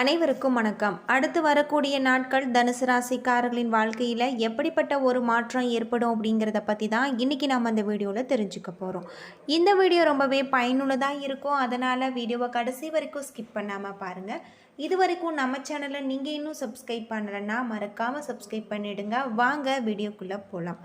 அனைவருக்கும் வணக்கம். அடுத்து வரக்கூடிய நாட்கள் தனுசு ராசிக்காரர்களின் வாழ்க்கையில் எப்படிப்பட்ட ஒரு மாற்றம் ஏற்படும் அப்படிங்கிறத பற்றி தான் இன்றைக்கி நம்ம அந்த வீடியோவில் தெரிஞ்சுக்க போகிறோம் இந்த வீடியோ ரொம்பவே பயனுள்ளதாக இருக்கும். அதனால் வீடியோவை கடைசி வரைக்கும் ஸ்கிப் பண்ணாமல் பாருங்கள் இது வரைக்கும் நம்ம சேனலை நீங்கள் இன்னும் சப்ஸ்கிரைப் பண்ணலைன்னா மறக்காமல் சப்ஸ்கிரைப் பண்ணிவிடுங்க வாங்க வீடியோக்குள்ளே போகலாம்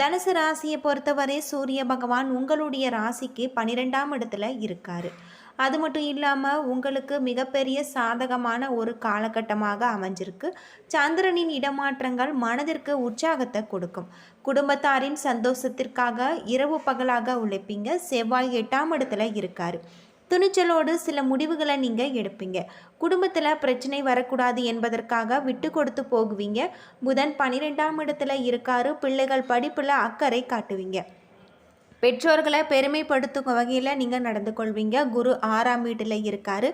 தனுசு ராசியை பொறுத்தவரை சூரிய பகவான் உங்களுடைய ராசிக்கு பன்னிரெண்டாம் இடத்துல இருக்கார். அது மட்டும் இல்லாமல் உங்களுக்கு மிகப்பெரிய சாதகமான ஒரு காலகட்டமாக அமைஞ்சிருக்கு. சந்திரனின் இடமாற்றங்கள் மனதிற்கு உற்சாகத்தை கொடுக்கும். குடும்பத்தாரின் சந்தோஷத்திற்காக இரவு பகலாக உழைப்பீங்க. செவ்வாய் எட்டாம் இடத்துல இருக்காரு. துணிச்சலோடு சில முடிவுகளை நீங்கள் எடுப்பீங்க. குடும்பத்தில் பிரச்சனை வரக்கூடாது என்பதற்காக விட்டு கொடுத்து போகுவீங்க. புதன் பன்னிரெண்டாம் இடத்துல இருக்காரு. பிள்ளைகள் படிப்பில் அக்கறை காட்டுவீங்க. பெற்றோர்களை பெருமைப்படுத்தும் வகையில் நீங்கள் நடந்து கொள்வீங்க. குரு ஆறாம் வீட்டில் இருக்கார்.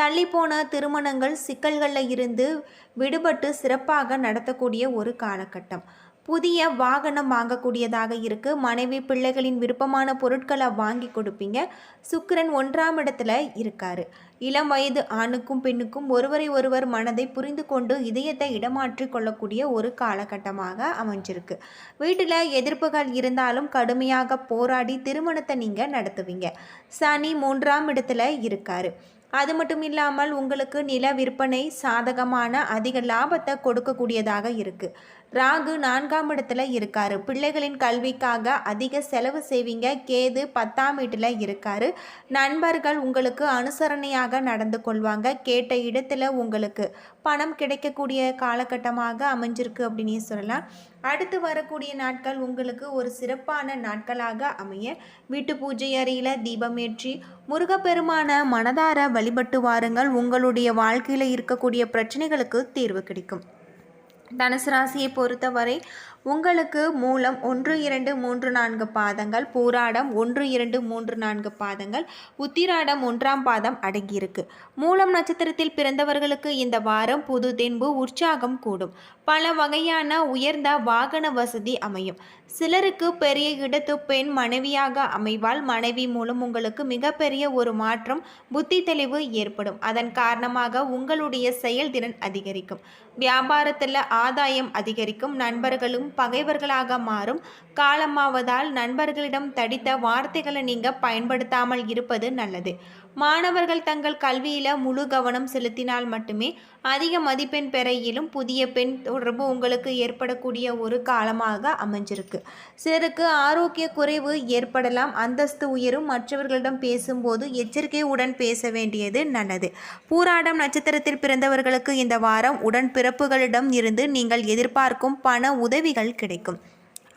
தள்ளி போன திருமணங்கள் சிக்கல்களில் இருந்து விடுபட்டு சிறப்பாக நடத்தக்கூடிய ஒரு காலகட்டம். புதிய வாகனம் வாங்கக்கூடியதாக இருக்குது மனைவி பிள்ளைகளின் விருப்பமான பொருட்களை வாங்கி கொடுப்பீங்க. சுக்கிரன் ஒன்றாம் இடத்துல இருக்காரு. இளம் வயது ஆணுக்கும் பெண்ணுக்கும் ஒருவரை ஒருவர் மனதை புரிந்து கொண்டு இதயத்தை இடமாற்றி கொள்ளக்கூடிய ஒரு காலகட்டமாக அமைஞ்சிருக்கு. வீட்டில் எதிர்ப்புகள் இருந்தாலும் கடுமையாக போராடி திருமணத்தை நீங்கள் நடத்துவீங்க. சனி மூன்றாம் இடத்துல இருக்காரு. அது மட்டும் இல்லாமல் உங்களுக்கு நில விற்பனை சாதகமான அதிக லாபத்தை கொடுக்கக்கூடியதாக இருக்குது ராகு நான்காம் இடத்துல இருக்காரு. பிள்ளைகளின் கல்விக்காக அதிக செலவு செய்வீங்க. கேது பத்தாம் வீட்டில் இருக்காரு. நண்பர்கள் உங்களுக்கு அனுசரணையாக நடந்து கொள்வாங்க. கேட்ட இடத்துல உங்களுக்கு பணம் கிடைக்கக்கூடிய காலகட்டமாக அமைஞ்சிருக்கு அப்படின்னு சொல்லலாம். அடுத்து வரக்கூடிய நாட்கள் உங்களுக்கு ஒரு சிறப்பான நாட்களாக அமைய வீட்டு பூஜை அறையில் தீபமேற்றி முருகப்பெருமான மனதார வழிபட்டு வாருங்கள். உங்களுடைய வாழ்க்கையில் இருக்கக்கூடிய பிரச்சனைகளுக்கு தீர்வு கிடைக்கும். தனுசு ராசியை பொறுத்தவரை உங்களுக்கு மூலம் ஒன்று இரண்டு மூன்று நான்கு பாதங்கள் பூராடம் ஒன்று இரண்டு மூன்று நான்கு பாதங்கள் உத்திராடம் ஒன்றாம் பாதம் அடங்கியிருக்கு. மூலம் நட்சத்திரத்தில் பிறந்தவர்களுக்கு இந்த வாரம் புது தென்பு உற்சாகம் கூடும். பல வகையான உயர்ந்த வாகன வசதி அமையும். சிலருக்கு பெரிய இடத்து பெண் மனைவியாக அமைவால் மனைவி மூலம் உங்களுக்கு மிகப்பெரிய ஒரு மாற்றம் புத்தி தெளிவு ஏற்படும். அதன் காரணமாக உங்களுடைய செயல்திறன் அதிகரிக்கும். வியாபாரத்தில் ஆதாயம் அதிகரிக்கும். நண்பர்களும் பகைவர்களாக மாறும். காலமாவதால் நண்பர்களிடம் தடித்த வார்த்தைகளை நீங்கள் பயன்படுத்தாமல் இருப்பது நல்லது. மாணவர்கள் தங்கள் கல்வியில் முழு கவனம் செலுத்தினால் மட்டுமே அதிக மதிப்பெண் பெற இயலும். புதிய பெண் தொடர்பு உங்களுக்கு ஏற்படக்கூடிய ஒரு காலமாக அமைஞ்சிருக்கு. சிலருக்கு ஆரோக்கிய குறைவு ஏற்படலாம். அந்தஸ்து உயரும். மற்றவர்களிடம் பேசும்போது எச்சரிக்கையுடன் பேச வேண்டியது நல்லது. பூராடம் நட்சத்திரத்தில் பிறந்தவர்களுக்கு இந்த வாரம் உடன் பிறப்புகளிடம் இருந்து நீங்கள் எதிர்பார்க்கும் பண உதவிகள் கிடைக்கும்.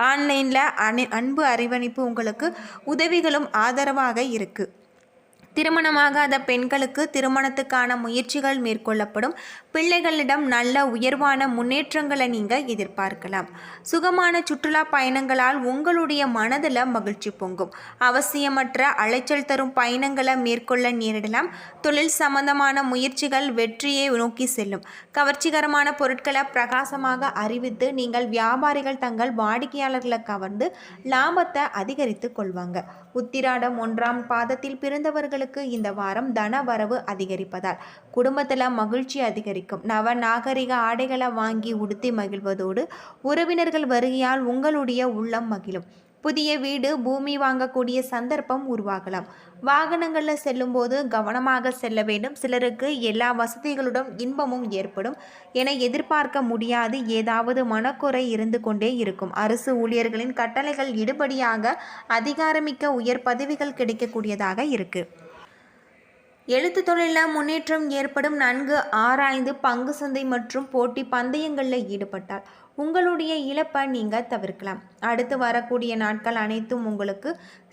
ஆன்லைனில் அணி அன்பு அறிவணிப்பு உங்களுக்கு உதவிகளும் ஆதரவாக இருக்குது திருமணமாகாத பெண்களுக்கு திருமணத்துக்கான முயற்சிகள் மேற்கொள்ளப்படும். பிள்ளைகளிடம் நல்ல உயர்வான முன்னேற்றங்களை நீங்கள் எதிர்பார்க்கலாம். சுகமான சுற்றுலா பயணங்களால் உங்களுடைய மனதில் மகிழ்ச்சி பொங்கும். அவசியமற்ற அலைச்சல் தரும் பயணங்களை மேற்கொள்ள நேரிடலாம். தொழில் சம்பந்தமான முயற்சிகள் வெற்றியை நோக்கி செல்லும். கவர்ச்சிகரமான பொருட்களை பிரகாசமாக அறிவித்து நீங்கள் வியாபாரிகள் தங்கள் வாடிக்கையாளர்களை கவர்ந்து லாபத்தை அதிகரித்து கொள்வாங்க. உத்திராடம் ஒன்றாம் பாதத்தில் பிறந்தவர்கள் பிறந்தவர்களுக்கு இந்த வாரம் தன வரவு அதிகரிப்பதால் குடும்பத்தில் மகிழ்ச்சி அதிகரிக்கும். நவ நாகரிக ஆடைகளை வாங்கி உடுத்தி மகிழ்வதோடு உறவினர்கள் வருகையால் உங்களுடைய உள்ளம் மகிழும். புதிய வீடு பூமி வாங்கக்கூடிய சந்தர்ப்பம் உருவாகலாம். வாகனங்களில் செல்லும்போது கவனமாக செல்ல வேண்டும். சிலருக்கு எல்லா வசதிகளுடன் இன்பமும் ஏற்படும் என எதிர்பார்க்க முடியாது. ஏதாவது மனக்குறை இருந்து கொண்டே இருக்கும். அரசு ஊழியர்களின் கட்டளைகள் இடுபடியாக அதிகாரமிக்க உயர் பதவிகள் கிடைக்கக்கூடியதாக இருக்குது எழுத்து தொழிலில் முன்னேற்றம் ஏற்படும் நன்கு ஆராய்ந்து பங்கு சந்தை மற்றும் போட்டி பந்தயங்களில் ஈடுபட்டால் உங்களுடைய இழப்பை நீங்கள் தவிர்க்கலாம். அடுத்து வரக்கூடிய நாட்கள் அனைத்தும் உங்களுக்கு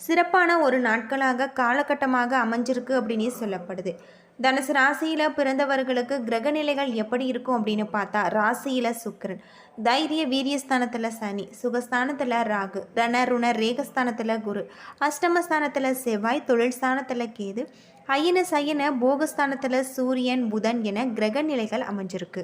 சிறப்பான ஒரு நாட்களாக காலகட்டமாக அமைஞ்சிருக்கு அப்படின்னு சொல்லப்படுது. தனுசு ராசியில் பிறந்தவர்களுக்கு கிரக நிலைகள் எப்படி இருக்கும் அப்படின்னு பார்த்தா ராசியில் சுக்கரன் தைரிய வீரியஸ்தானத்தில் சனி சுகஸ்தானத்தில் ராகு ரண ருண ரேகஸ்தானத்தில் குரு அஷ்டமஸ்தானத்தில் செவ்வாய் தொழில் ஸ்தானத்தில் கேது ஐயன சயன போகஸ்தானத்தில் சூரியன் புதன் என கிரக நிலைகள் அமைஞ்சிருக்கு.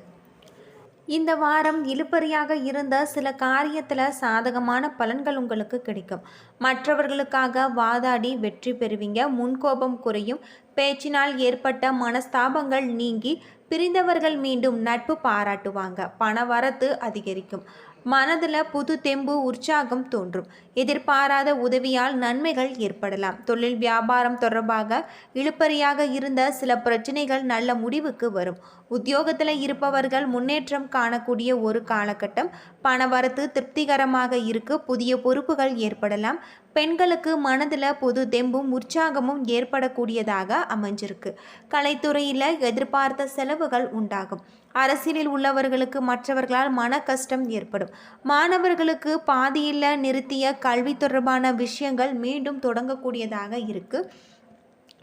இந்த வாரம் இழுப்பறியாக இருந்த சில காரியத்தில் சாதகமான பலன்கள் உங்களுக்கு கிடைக்கும். மற்றவர்களுக்காக வாதாடி வெற்றி பெறுவீங்க. முன்கோபம் குறையும். பேச்சினால் ஏற்பட்ட மனஸ்தாபங்கள் நீங்கி பிரிந்தவர்கள் மீண்டும் நட்பு பாராட்டுவாங்க. பண வரத்து அதிகரிக்கும். மனதில் புது தெம்பு உற்சாகம் தோன்றும். எதிர்பாராத உதவியால் நன்மைகள் ஏற்படலாம். தொழில் வியாபாரம் தொடர்பாக இழுப்பறியாக இருந்த சில பிரச்சனைகள் நல்ல முடிவுக்கு வரும். உத்தியோகத்தில் இருப்பவர்கள் முன்னேற்றம் காணக்கூடிய ஒரு காலகட்டம். பணவரத்து திருப்திகரமாக இருக்கு. புதிய பொறுப்புகள் ஏற்படலாம். பெண்களுக்கு மனதில் புது தெம்பும் உற்சாகமும் ஏற்படக்கூடியதாக அமைஞ்சிருக்கு. கலைத்துறையில் எதிர்பார்த்த செலவுகள் உண்டாகும். அரசியலில் உள்ளவர்களுக்கு மற்றவர்களால் மன கஷ்டம் ஏற்படும். மாணவர்களுக்கு பாதியில் நிறுத்திய கல்வி தொடர்பான விஷயங்கள் மீண்டும் தொடங்கக்கூடியதாக இருக்குது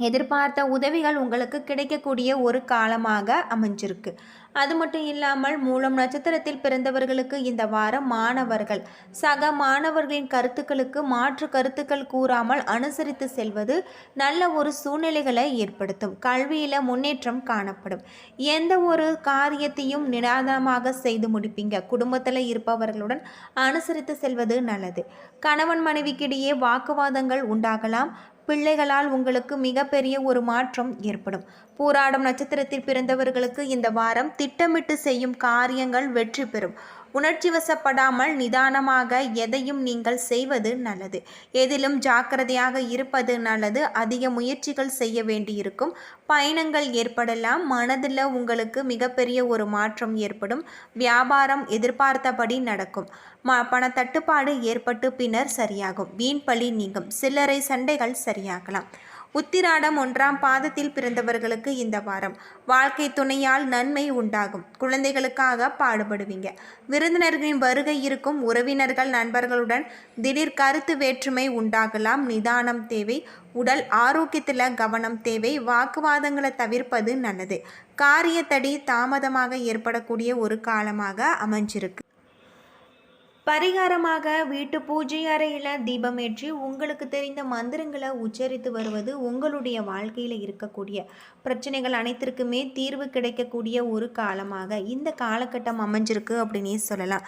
எதிர்பார்த்த உதவிகள் உங்களுக்கு கிடைக்கக்கூடிய ஒரு காலமாக அமைஞ்சிருக்கு. அது மட்டும் இல்லாமல் மூலம் நட்சத்திரத்தில் பிறந்தவர்களுக்கு இந்த வாரம் மாணவர்கள். சக மாணவர்களின் கருத்துக்களுக்கு மாற்று கருத்துக்கள் கூறாமல் அனுசரித்து செல்வது நல்ல ஒரு சூழ்நிலைகளை ஏற்படுத்தும். கல்வியில் முன்னேற்றம் காணப்படும். எந்த ஒரு காரியத்தையும் நிதானமாக செய்து முடிப்பீங்க. குடும்பத்தில் இருப்பவர்களுடன் அனுசரித்து செல்வது நல்லது. கணவன் மனைவிக்கிடையே வாக்குவாதங்கள் உண்டாகலாம். பிள்ளைகளால் உங்களுக்கு மிகப்பெரிய ஒரு மாற்றம் ஏற்படும். பூராடம் நட்சத்திரத்தில் பிறந்தவர்களுக்கு இந்த வாரம் திட்டமிட்டு செய்யும் காரியங்கள் வெற்றி பெறும். உணர்ச்சி வசப்படாமல் நிதானமாக எதையும் நீங்கள் செய்வது நல்லது. எதிலும் ஜாக்கிரதையாக இருப்பது நல்லது. அதிக முயற்சிகள் செய்ய வேண்டியிருக்கும். பயணங்கள் ஏற்படலாம். மனதில் உங்களுக்கு மிகப்பெரிய ஒரு மாற்றம் ஏற்படும். வியாபாரம் எதிர்பார்த்தபடி நடக்கும். ம பணத்தட்டுப்பாடு ஏற்பட்டு பின்னர் சரியாகும். வீண் பழி நீங்கும். சில்லறை சண்டைகள் சரியாகலாம். உத்திராடம் ஒன்றாம் பாதத்தில் பிறந்தவர்களுக்கு இந்த வாரம். வாழ்க்கை துணையால் நன்மை உண்டாகும். குழந்தைகளுக்காக பாடுபடுவீங்க. விருந்தினர்களின் வருகை இருக்கும் உறவினர்கள் நண்பர்களுடன் திடீர் கருத்து வேற்றுமை உண்டாகலாம். நிதானம் தேவை. உடல் ஆரோக்கியத்தில் கவனம் தேவை. வாக்குவாதங்களை தவிர்ப்பது நல்லது. காரியத்தடி தாமதமாக ஏற்படக்கூடிய ஒரு காலமாக அமைஞ்சிருக்கு. பரிகாரமாக வீட்டு பூஜை அறையில் தீபமேற்றி உங்களுக்கு தெரிந்த மந்திரங்களை உச்சரித்து வருவது உங்களுடைய வாழ்க்கையில் இருக்கக்கூடிய பிரச்சனைகள் அனைத்திற்குமே தீர்வு கிடைக்கக்கூடிய ஒரு காலமாக இந்த காலகட்டம் அமைஞ்சிருக்கு அப்படின்னே சொல்லலாம்.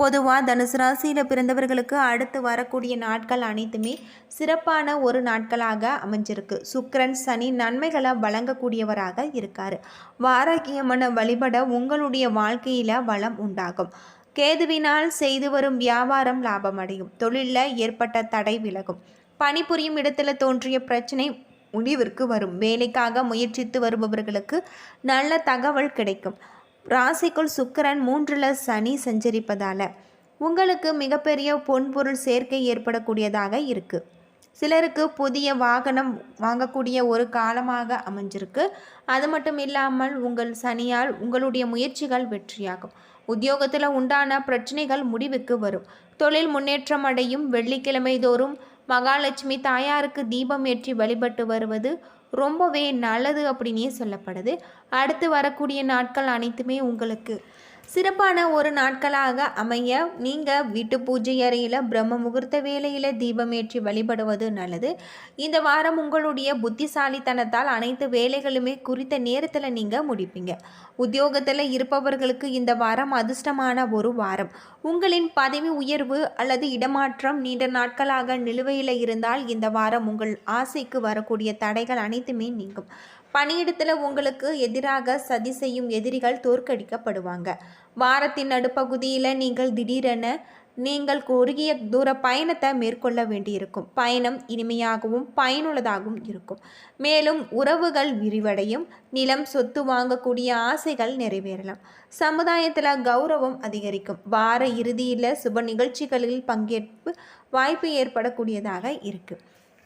பொதுவாக தனுசு ராசியில் பிறந்தவர்களுக்கு அடுத்து வரக்கூடிய நாட்கள் அனைத்துமே சிறப்பான ஒரு நாட்களாக அமைஞ்சிருக்கு. சுக்கரன் சனி நன்மைகளை வழங்கக்கூடியவராக இருக்கார். வாராகியமன வழிபட உங்களுடைய வாழ்க்கையில் வளம் உண்டாகும். கேதுவினால் செய்து வரும் வியாபாரம் லாபமடையும். தொழிலில் ஏற்பட்ட தடை விலகும். பணிபுரியும் இடத்துல தோன்றிய பிரச்சனை முடிவிற்கு வரும். வேலைக்காக முயற்சித்து வருபவர்களுக்கு நல்ல தகவல் கிடைக்கும். ராசிக்குள் சுக்கரன் மூன்றில் சனி சஞ்சரிப்பதால் உங்களுக்கு மிகப்பெரிய பொன்பொருள் சேர்க்கை ஏற்படக்கூடியதாக இருக்குது சிலருக்கு புதிய வாகனம் வாங்கக்கூடிய ஒரு காலமாக அமைஞ்சிருக்கு. அது மட்டும் இல்லாமல் உங்கள் சனியால் உங்களுடைய முயற்சிகள் வெற்றியாகும். உத்தியோகத்தில் உண்டான பிரச்சனைகள் முடிவுக்கு வரும். தொழில் முன்னேற்றம் அடையும். வெள்ளிக்கிழமை தோறும் மகாலட்சுமி தாயாருக்கு தீபம் ஏற்றி வழிபட்டு வருவது ரொம்பவே நல்லது அப்படின்னே சொல்லப்படுது. அடுத்து வரக்கூடிய நாட்கள் அனைத்துமே உங்களுக்கு சிறப்பான ஒரு நாட்களாக அமைய நீங்கள் வீட்டு பூஜை அறையில் பிரம்ம முகூர்த்த வேலையில் தீபமேற்றி வழிபடுவது நல்லது. இந்த வாரம் உங்களுடைய புத்திசாலித்தனத்தால் அனைத்து வேலைகளுமே குறித்த நேரத்தில் நீங்கள் முடிப்பீங்க. உத்தியோகத்தில் இருப்பவர்களுக்கு இந்த வாரம் அதிர்ஷ்டமான ஒரு வாரம். உங்களின் பதவி உயர்வு அல்லது இடமாற்றம் நீண்ட நாட்களாக நிலுவையில் இருந்தால் இந்த வாரம் உங்கள் ஆசைக்கு வரக்கூடிய தடைகள் அனைத்துமே நீங்கும். பணியிடத்தில் உங்களுக்கு எதிராக சதி செய்யும் எதிரிகள் தோற்கடிக்கப்படுவாங்க. வாரத்தின் நடுப்பகுதியில் நீங்கள் திடீரென நீங்கள் குறுகிய தூர பயணத்தை மேற்கொள்ள வேண்டியிருக்கும். பயணம் இனிமையாகவும் பயனுள்ளதாகவும் இருக்கும். மேலும் உறவுகள் விரிவடையும். நிலம் சொத்து வாங்கக்கூடிய ஆசைகள் நிறைவேறலாம். சமுதாயத்தில் கௌரவம் அதிகரிக்கும். வார இறுதியில் சுப நிகழ்ச்சிகளில் பங்கேற்பு வாய்ப்பு ஏற்படக்கூடியதாக இருக்குது